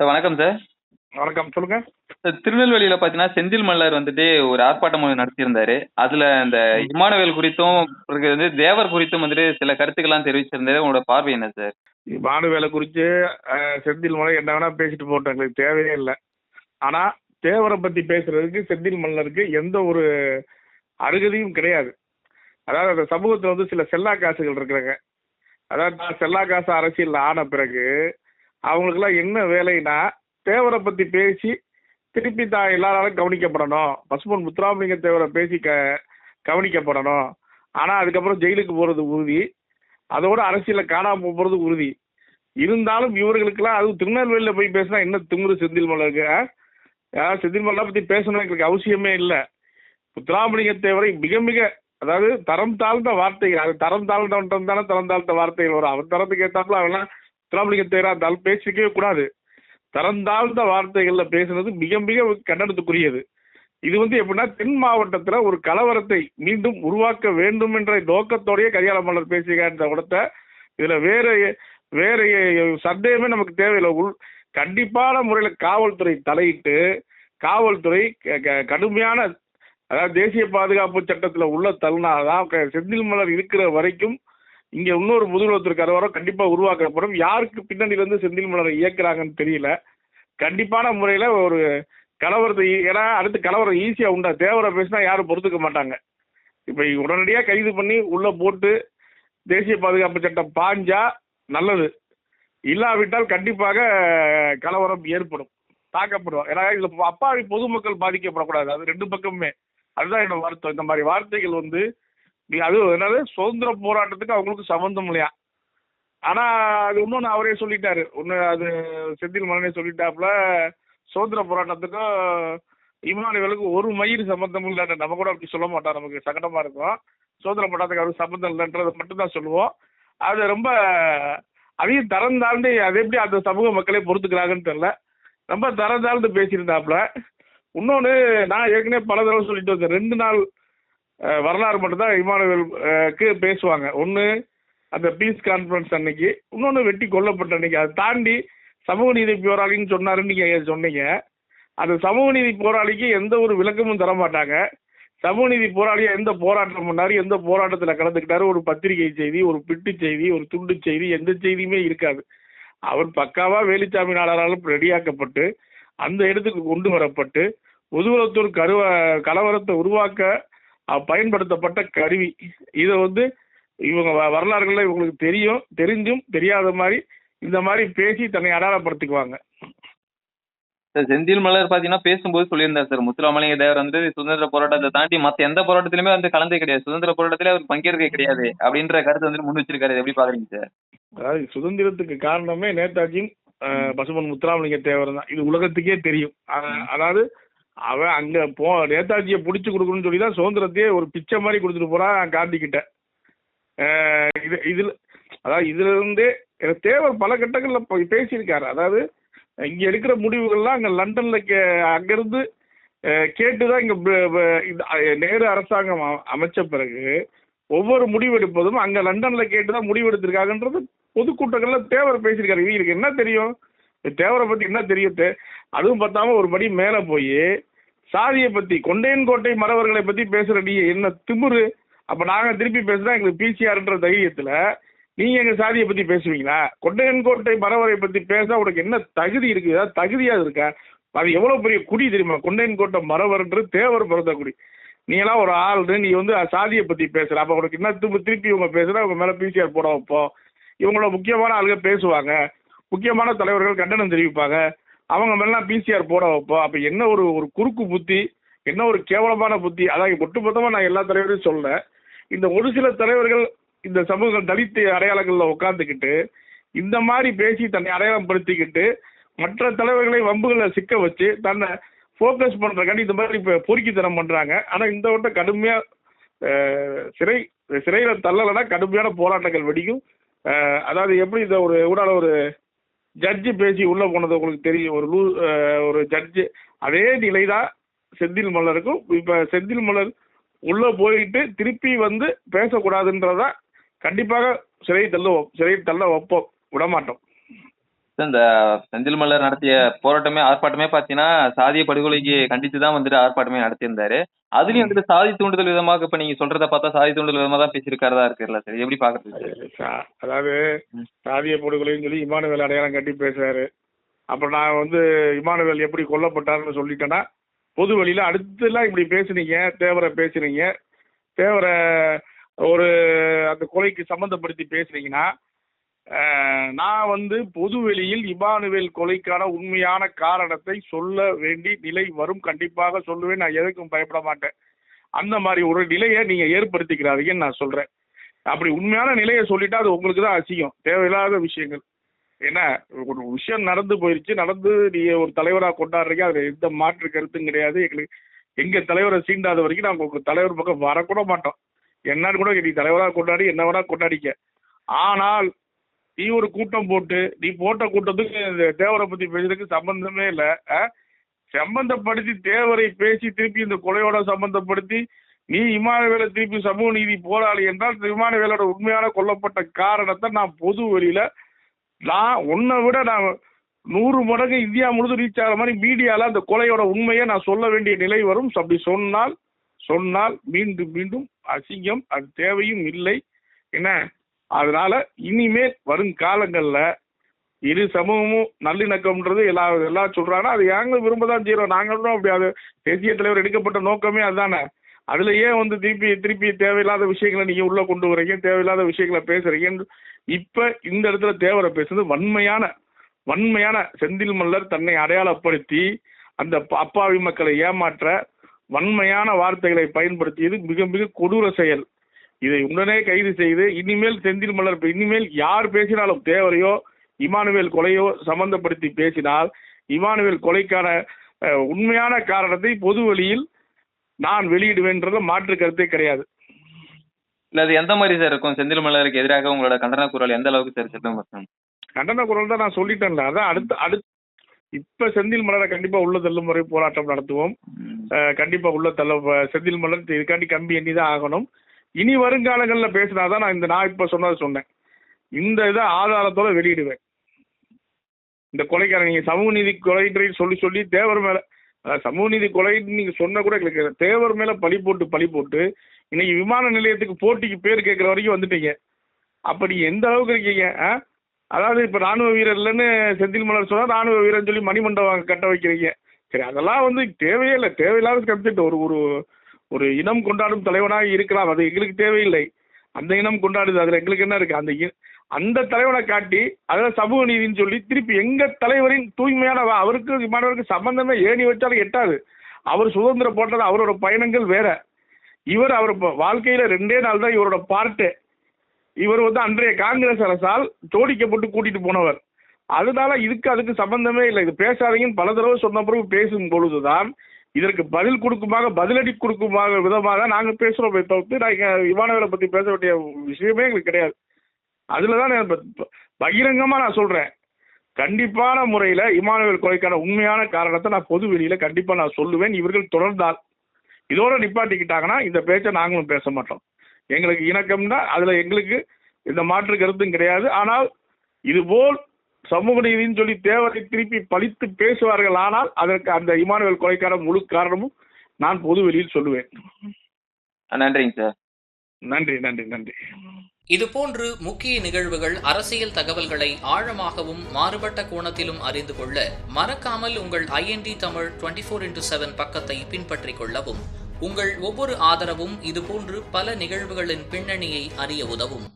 Sir வணக்கம் sir. வணக்கம் சொல்லுங்க. திருநெல்வேலியில் பார்த்தீங்கன்னா செந்தில் மல்லர் வந்துட்டு ஒரு ஆர்ப்பாட்டம் ஒன்று நடத்தியிருந்தாரு. அதில் இந்த இமானுவேல் குறித்தும் வந்து தேவர் குறித்தும் வந்துட்டு சில கருத்துக்கள்லாம் தெரிவிச்சிருந்தாரு. உங்களோட பார்வை என்ன சார்? பானுவேலை குறித்து செந்தில் மலை என்ன வேணா பேசிட்டு போட்டோம் எங்களுக்கு தேவையே இல்லை. ஆனால் தேவரை பற்றி பேசுறதுக்கு செந்தில் மல்லருக்கு எந்த ஒரு அருகதையும் கிடையாது. அதாவது அந்த சமூகத்தில் வந்து சில செல்லா காசுகள் இருக்கிறாங்க அதாவது செல்லா காசு அரசியல் ஆன பிறகு அவங்களுக்குலாம் என்ன வேலைன்னா தேவரை பற்றி பேசி திருப்பி தான் எல்லாராலும் கவனிக்கப்படணும். பசுமன் முத்துராமலிங்க தேவரை பேசி க கவனிக்கப்படணும். ஆனால் அதுக்கப்புறம் ஜெயிலுக்கு போகிறது உறுதி. அதோட அரசியலில் காணாமல் போகிறது உறுதி. இருந்தாலும் இவர்களுக்கெல்லாம் அதுவும் திருநெல்வேலியில் போய் பேசினா என்ன திமுரு செந்தில் மலருக்கு செந்தில் மலரை பற்றி பேசணும் எங்களுக்கு அவசியமே இல்லை. முத்துராமலிங்க தேவரை மிக மிக அதாவது தரம் தாழ்ந்த வார்த்தைகள் அது தரம் தாழ்ந்தவன் தானே தரம் தாழ்ந்த வார்த்தைகள் வரும். அவன் தரத்துக்கு ஏற்றாப்புல அவெல்லாம் முத்துராமலிங்க தேவரா பேசிக்கவே கூடாது. தரந்தாழ்ந்த வார்த்தைகளில் பேசுனது மிக மிக கண்டனத்துக்குரியது. இது வந்து எப்படின்னா தென் மாவட்டத்தில் ஒரு கலவரத்தை மீண்டும் உருவாக்க வேண்டும் என்ற நோக்கத்தோடய கரிகால மலர் பேசுகின்ற கூடத்த இதில் வேற வேற சந்தேகமே நமக்கு தேவையில்லை. உள் கண்டிப்பான முறையில் காவல்துறை தலையிட்டு காவல்துறை க- க- கடுமையான அதாவது தேசிய பாதுகாப்பு சட்டத்தில் உள்ள தள்ளினாதான் செந்தில் மலர் இருக்கிற வரைக்கும் இங்க இன்னொரு முதுகுலத்திற்கு கலவரம் கண்டிப்பா உருவாக்கப்படும். யாருக்கு பின்னணியில இருந்து செந்தில் மலரை இயக்குறாங்கன்னு தெரியல. கண்டிப்பான முறையில ஒரு கலவரத்தை ஏன்னா அடுத்து கலவரம் ஈஸியா உண்டா? தேவரை பேசினா யாரும் பொறுத்துக்க மாட்டாங்க. இப்ப உடனடியா கைது பண்ணி உள்ள போட்டு தேசிய பாதுகாப்பு சட்டம் பாஞ்சா நல்லது. இல்லாவிட்டால் கண்டிப்பாக கலவரம் ஏற்படும். தாக்கப்படும் ஏன்னா இதுல அப்பாவி பொதுமக்கள் பாதிக்கப்படக்கூடாது. அது ரெண்டு பக்கமுமே. அதுதான் என்னோட வருத்தம். இந்த மாதிரி வார்த்தைகள் வந்து அது என்னது? சுதந்திர போராட்டத்துக்கு அவங்களுக்கு சம்மந்தம் இல்லையா? ஆனா அது இன்னொன்று அவரே சொல்லிட்டாரு. ஒன்னு அது செந்தில் மலனே சொல்லிட்டாப்புல சுதந்திர போராட்டத்துக்கும் இமானுவேலுக்கு ஒரு மயிர் சம்மந்தம் இல்லைன்னு. நம்ம கூட அப்படி சொல்ல மாட்டோம். நமக்கு சங்கடமா இருக்கும். சுதந்திர போராட்டத்துக்கு அவருக்கு சம்பந்தம் இல்லைன்றதை மட்டும்தான் சொல்லுவோம். அது ரொம்ப அதையும் தரம் தாழ்ந்து அது எப்படி அந்த சமூக மக்களே பொறுத்துக்கிறாங்கன்னு தெரியல. ரொம்ப தரம் தாழ்ந்து பேசியிருந்தாப்புல. இன்னொன்று நான் ஏற்கனவே பல தடவை சொல்லிட்டு வந்தேன். ரெண்டு நாள் வரலாறு மட்டும்தான் இமானுவேலுக்கு பேசுவாங்க. ஒன்று அந்த பீஸ் கான்ஃபரன்ஸ் அன்னைக்கு இன்னொன்று வெட்டி கொல்லப்பட்ட அன்னைக்கு. அதை தாண்டி சமூக நீதி போராளின்னு சொன்னாருன்னு நீங்கள் சொன்னீங்க? அந்த சமூக நீதி போராளிக்கு எந்த ஒரு விளக்கமும் தர மாட்டாங்க சமூக நீதி போராளியாக எந்த போராட்டம் பண்ணாரு எந்த போராட்டத்தில் கலந்துக்கிட்டாரு? ஒரு பத்திரிகை செய்தி ஒரு பிட்டு செய்தி ஒரு துண்டு செய்தி எந்த செய்தியுமே இருக்காது. அவர் பக்காவாக வேலுச்சாமி ரெடியாக்கப்பட்டு அந்த இடத்துக்கு கொண்டு வரப்பட்டு முதுகுலத்தூர் கருவ கலவரத்தை உருவாக்க பயன்படுத்தப்பட்ட கருவி. இதை வந்து இவங்க வரலாறுகள்ல இவங்களுக்கு தெரியும் தெரிஞ்சும் தெரியாத மாதிரி இந்த மாதிரி பேசி தன்னை அடையாளப்படுத்திக்குவாங்க. சார் செந்தில் மலர் பார்த்தீங்கன்னா பேசும்போது சொல்லியிருந்தார் சார் முத்துராமலிங்க தேவர் வந்து சுதந்திர போராட்டத்தை தாண்டி மற்ற எந்த போராட்டத்திலுமே வந்து கலந்தே கிடையாது. சுதந்திர போராட்டத்திலே அவர் பங்கேற்க கிடையாது அப்படின்ற கருத்து வந்து முன் வச்சிருக்காரு. எப்படி பாக்குறீங்க சார்? அதாவது சுதந்திரத்துக்கு காரணமே நேதாஜியும் பசுமன் முத்துராமலிங்க தேவர் தான். இது உலகத்துக்கே தெரியும். அதாவது அவன் அங்க போ நேதாஜியை பிடிச்சி கொடுக்கணும்னு சொல்லி தான் சுதந்திரத்தையே ஒரு பிச்சை மாதிரி கொடுத்துட்டு போறான் காந்திக்கிட்ட இது இதுல அதாவது இதுல எனக்கு தேவர் பல கட்டங்கள்ல பேசியிருக்காரு. அதாவது இங்க எடுக்கிற முடிவுகள்லாம் அங்க லண்டன்ல கே அங்கிருந்து கேட்டு கேட்டுதான் இங்க நேரு அரசாங்கம் அமைச்ச பிறகு ஒவ்வொரு முடிவெடுப்பதும் அங்க லண்டன்ல கேட்டுதான் முடிவெடுத்திருக்காங்கன்றது பொதுக்கூட்டங்கள்ல தேவர் பேசியிருக்காரு. இவங்களுக்கு என்ன தெரியும்? தேவரை பத்தி என்ன தெரியுது? அதுவும் பார்த்தாம ஒரு படி மேல போய் சாதியை பத்தி கொண்டையன் கோட்டை மறவர்களை பத்தி பேசுற நீ என்ன திமுரு? அப்ப நாங்க திருப்பி பேசுனா எங்களுக்கு பிசிஆர்ன்ற தைரியத்துல நீங்க எங்க சாதியை பத்தி பேசுவீங்களா? கொண்டையன் கோட்டை மறவரை பத்தி பேச உனக்கு என்ன தகுதி இருக்கு? ஏதாவது தகுதியா இருக்கா? அது எவ்வளவு பெரிய குடி தெரியுமா? கொண்டையன் கோட்டை மறவர்ன்றது தேவர் பிறந்த குடி. நீ எல்லாம் ஒரு ஆள் நீ வந்து சாதியை பத்தி பேசுற. அப்ப உனக்கு என்ன திரும்ப திருப்பி இவங்க பேசுற அவங்க மேல பிசிஆர் போட வைப்போம். இவங்களோட முக்கியமான ஆளுங்க பேசுவாங்க. முக்கியமான தலைவர்கள் கண்டனம் தெரிவிப்பாங்க. அவங்க மேலாம் பிசிஆர் போட வைப்போம். அப்போ என்ன ஒரு ஒரு குறுக்கு புத்தி என்ன ஒரு கேவலமான புத்தி அதான் ஒட்டுமொத்தமாக நான் எல்லா தலைவரையும் சொல்ல இந்த ஒரு சில தலைவர்கள் இந்த சமூக தலித்து அடையாளங்களில் உட்காந்துக்கிட்டு இந்த மாதிரி பேசி தன்னை அடையாளம் படுத்திக்கிட்டு மற்ற தலைவர்களை வம்புகளை சிக்க வச்சு தன்னை ஃபோக்கஸ் பண்ணுறக்காண்டி இந்த மாதிரி இப்போ பொறுக்கித்தனம் பண்ணுறாங்க ஆனால் இந்த வட்டம் கடுமையாக சிறை சிறையில் தள்ளலைன்னா கடுமையான போராட்டங்கள் வெடிக்கும். அதாவது எப்படி இந்த ஒரு ஊடால ஒரு ஜட்ஜு பேசி உள்ள போனது உங்களுக்கு தெரியும். ஒரு லூ ஒரு ஜட்ஜு அதே நிலை தான் செந்தில் மலருக்கும் இப்ப செந்தில் மலர் உள்ள போயிட்டு திருப்பி வந்து பேசக்கூடாதுன்றத கண்டிப்பாக சிறை தள்ள சிறை தள்ள வைப்போம். விடமாட்டோம். இந்த செந்தில் மலர் நடத்திய போராட்டமே ஆர்ப்பாட்டமே பாத்தீங்கன்னா சாதிய படுகொலைக்கு கண்டித்து தான் வந்துட்டு ஆர்ப்பாட்டமே நடத்தியிருந்தாரு. அதுலயும் வந்துட்டு சாதி தூண்டுதல் விதமாக இப்ப நீங்க சொல்றத பார்த்தா சாதி தூண்டுதல் விதமா தான் பேசியிருக்காரதா இருக்குல்ல சார்? எப்படி பாக்குறது அதாவது. சாதிய படுகொலைன்னு சொல்லி இமானுவேல் அடையாளம் கட்டி பேசுறாரு. அப்புறம் நான் வந்து இமானுவேல் எப்படி கொல்லப்பட்டாருன்னு சொல்லிட்டேன்னா பொது வெளியில அடுத்தெல்லாம் இப்படி பேசுனீங்க தேவரை பேசுனீங்க தேவரை ஒரு அந்த கொலைக்கு சம்மந்தப்படுத்தி பேசுனீங்கன்னா நான் வந்து பொதுவெளியில் இமானுவேல் கொலைக்கான உண்மையான காரணத்தை சொல்ல வேண்டி நிலை வரும். கண்டிப்பாக சொல்லுவேன். நான் எதுக்கும் பயப்பட மாட்டேன். அந்த மாதிரி ஒரு நிலையை நீங்க ஏற்படுத்திக்கிறாதீங்கன்னு நான் சொல்றேன். அப்படி உண்மையான நிலையை சொல்லிட்டா அது உங்களுக்கு தான் அசியம் தேவையில்லாத விஷயங்கள். ஏன்னா ஒரு விஷயம் நடந்து போயிருச்சு. நடந்து நீ ஒரு தலைவரா கொண்டாடுறீங்க. அதுல எந்த மாற்று கருத்தும் கிடையாது. எங்களுக்கு எங்க தலைவரை சீண்டாத வரைக்கும் நாங்கள் உங்க தலைவர் பக்கம் வரக்கூட மாட்டோம். என்னன்னு கூட நீ தலைவரா கொண்டாடி என்ன வேணா கொண்டாடிக்க. ஆனால் நீ ஒரு கூட்டம் போட்டு நீ போட்ட கூட்டத்துக்கு இந்த தேவரை பத்தி பேசுறதுக்கு சம்பந்தமே இல்லை சம்பந்தப்படுத்தி தேவரை பேசி திருப்பி இந்த கொலையோட சம்பந்தப்படுத்தி நீ இமானுவேலை திருப்பி சமூக நீதி போராளி என்றால் இமானுவேலோட உண்மையான கொல்லப்பட்ட காரணத்தை நான் பொது வெளியில நான் உன்னை விட நான் நூறு மடங்கு இந்தியா முழுதும் ரீச் ஆகிற மாதிரி மீடியால அந்த கொலையோட உண்மையை நான் சொல்ல வேண்டிய நிலை வரும். அப்படி சொன்னால் சொன்னால் மீண்டும் மீண்டும் அசிங்கம் அது தேவையும் இல்லை. என்ன? அதனால இனிமேல் வருங்காலங்கள்ல இரு சமூகமும் நல்லிணக்கம்ன்றது எல்லா எல்லாம் சொல்றாங்க. அது ஏங்க விரும்ப தான் செய்யறோம். நாங்களும் அப்படி அது தேசிய தலைவர் எடுக்கப்பட்ட நோக்கமே அதுதானே. அதுல ஏன் வந்து திருப்பி திருப்பி தேவையில்லாத விஷயங்களை நீங்க உள்ள கொண்டு வரீங்க தேவையில்லாத விஷயங்களை பேசுறீங்க? இப்ப இந்த இடத்துல தேவரை பேசுறது வன்மையான வன்மையான செந்தில் மல்லர் தன்னை அடையாளப்படுத்தி அந்த அப்பாவி மக்களை ஏமாற்ற வன்மையான வார்த்தைகளை பயன்படுத்தியது மிக மிக கொடூர செயல். இதை உடனே கைது செய்து இனிமேல் செந்தில் மலர் இனிமேல் யார் பேசினாலும் தேவரையோ இமானுவேல் கொலையோ சம்பந்தப்படுத்தி பேசினால் இமானுவேல் கொலைக்கான உண்மையான காரணத்தை பொது வழியில் நான் வெளியிடுவேன்றத மாற்று கருத்தே கிடையாது. இல்ல அது எந்த மாதிரி சார் இருக்கும்? செந்தில் மலருக்கு எதிராக உங்களோட கண்டன குரல் எந்த அளவுக்கு சார் செல்லும் கண்டன குரல் தான் நான் சொல்லிட்டேன்ல. அதான் அடுத்து அடுத்து இப்ப செந்தில் மலரை கண்டிப்பா உள்ள தள்ளும் முறை போராட்டம் நடத்துவோம். கண்டிப்பா உள்ள தள்ள செந்தில் மலர் இதுக்காண்டி கம்பி எண்ணி தான் ஆகணும். இனி வருங்காலங்களில் பேசினாதான் நான் இந்த நான் இப்போ சொன்னதை சொன்னேன். இந்த இதை ஆதாரத்தோட வெளியிடுவேன். இந்த கொலைக்காரன் நீங்கள் சமூக நீதி கொலைன்ற சொல்லி சொல்லி தேவர் மேலே அஹ், சமூக நீதி கொலைன்னு நீங்கள் சொன்ன கூட எங்களுக்கு தேவர் மேலே பழி போட்டு பழி போட்டு இன்னைக்கு விமான நிலையத்துக்கு போட்டிக்கு பேர் கேட்குற வரைக்கும் வந்துட்டீங்க. அப்படி எந்த அளவுக்கு இருக்கீங்க ஆ? அதாவது இப்போ ராணுவ வீரர் இல்லைன்னு செந்தில் மலர் சொன்னால் ராணுவ வீரர்னு சொல்லி மணிமண்டபம் கட்ட வைக்கிறீங்க. சரி அதெல்லாம் வந்து தேவையே இல்லை. தேவையில்லாத கம்ப்ளீட் ஒரு ஒரு ஒரு இனம் கொண்டாடும் தலைவனாக இருக்கலாம் அது எங்களுக்கு தேவையில்லை. அந்த இனம் கொண்டாடுது. அதுல எங்களுக்கு என்ன இருக்கு? அந்த இ- அந்த தலைவனை காட்டி அதுல சமூக நீதின்னு சொல்லி திருப்பி எங்க தலைவரின் தூய்மையான அவருக்கு மாணவருக்கு சம்பந்தமே ஏணி வச்சாலும் எட்டாது. அவர் சுதந்திரம் போட்டது அவரோட பயணங்கள் வேற. இவர் அவர் ப- வாழ்க்கையில ரெண்டே நாள் தான் இவரோட பார்ட்டு. இவர் வந்து அன்றைய காங்கிரஸ் அரசால் ஜோடிக்கப்பட்டு கூட்டிட்டு போனவர். அதனால இதுக்கு அதுக்கு சம்பந்தமே இல்லை. இது பேசாதீங்கன்னு பல தடவை சொன்ன பிறகு பேசும் பொழுதுதான் இதற்கு பதில் கொடுக்குமாக பதிலடி கொடுக்குமாக விதமாக நாங்க பேசுறோமே தவிர்த்து நாங்க இவானவரை பத்தி பேச வேண்டிய விஷயமே எங்களுக்கு கிடையாது. அதில் தான் நான் பகிரங்கமாக பகிரங்கமா நான் சொல்றேன். கண்டிப்பான முறையில் இமானுவேல் கொலைக்கான உண்மையான காரணத்தை நான் பொது வெளியில கண்டிப்பா நான் சொல்லுவேன். இவர்கள் தொடர்ந்தால் இதோட நிப்பாட்டிக்கிட்டாங்கன்னா இந்த பேச்சை நாங்களும் பேச மாட்டோம். எங்களுக்கு இணக்கம்னா அதுல எங்களுக்கு இந்த மாற்று கருத்தும் கிடையாது. ஆனால் இதுபோல் சமூக நீதின்னு சொல்லி தேவரை திருப்பி பழித்து பேசுவார்கள். ஆனால் அதற்கு அந்த இமானுவேல் கொலைக்கான முழு காரணமும் நான் பொது வெளியில் சொல்லுவேன். நன்றிங்க சார். நன்றி நன்றி நன்றி. இதுபோன்று முக்கிய நிகழ்வுகள் அரசியல் தகவல்களை ஆழமாகவும் மாறுபட்ட கோணத்திலும் அறிந்து கொள்ள மறக்காமல் உங்கள் IND Tamil twenty four into seven பக்கத்தை பின்பற்றிக் கொள்ளவும். உங்கள் ஒவ்வொரு ஆதரவும் இதுபோன்று பல நிகழ்வுகளின் பின்னணியை அறிய உதவும்.